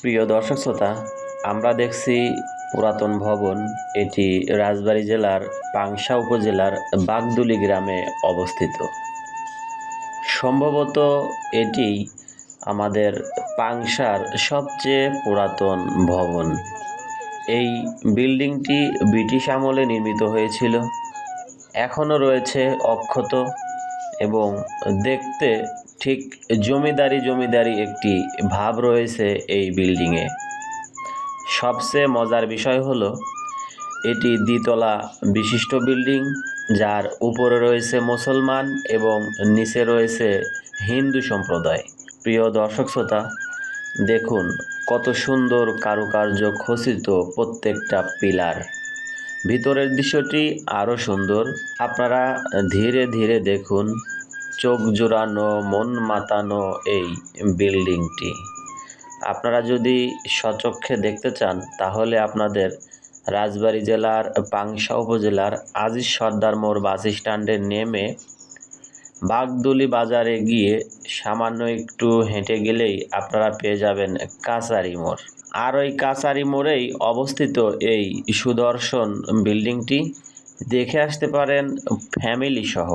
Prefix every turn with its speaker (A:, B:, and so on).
A: প্রিয় দর্শক শ্রোতা, আমরা দেখছি পুরাতন ভবন, এটি রাজবাড়ী জেলার পাংশা উপজেলার বাগদুলি গ্রামে অবস্থিত। সম্ভবত এটি আমাদের পাংশার সবচেয়ে পুরাতন ভবন। এই বিল্ডিংটি ব্রিটিশ আমলে নির্মিত হয়েছিল। এখনও রয়েছে অক্ষত। এবং দেখতে ঠিক জমিদারি জমিদারি একটি ভাব রয়েছে এই বিল্ডিংয়ে। সবচেয়ে মজার বিষয় হলো, এটি দ্বিতলা বিশিষ্ট বিল্ডিং, যার উপরে রয়েছে মুসলমান এবং নিচে রয়েছে হিন্দু সম্প্রদায়। প্রিয় দর্শক শ্রোতা, দেখুন কত সুন্দর কারুকার্য খচিত প্রত্যেকটা পিলার। ভিতরের দৃশ্যটি আরও সুন্দর। আপনারা ধীরে ধীরে দেখুন চোখ জোড়ানো, মন মাতানো এই বিল্ডিংটি। আপনারা যদি সচক্ষে দেখতে চান, তাহলে আপনাদের রাজবাড়ী জেলার, পাংশা উপজেলার আজিজ সর্দার মোড় বাস স্ট্যান্ডে নেমে বাগদুলি বাজারে গিয়ে সামান্য একটু হেঁটে গেলেই আপনারা পেয়ে যাবেন কাছারি মোড়। আর ওই কাছারি মোড়েই অবস্থিত এই সুদর্শন বিল্ডিংটি দেখে আসতে পারেন ফ্যামিলি সহ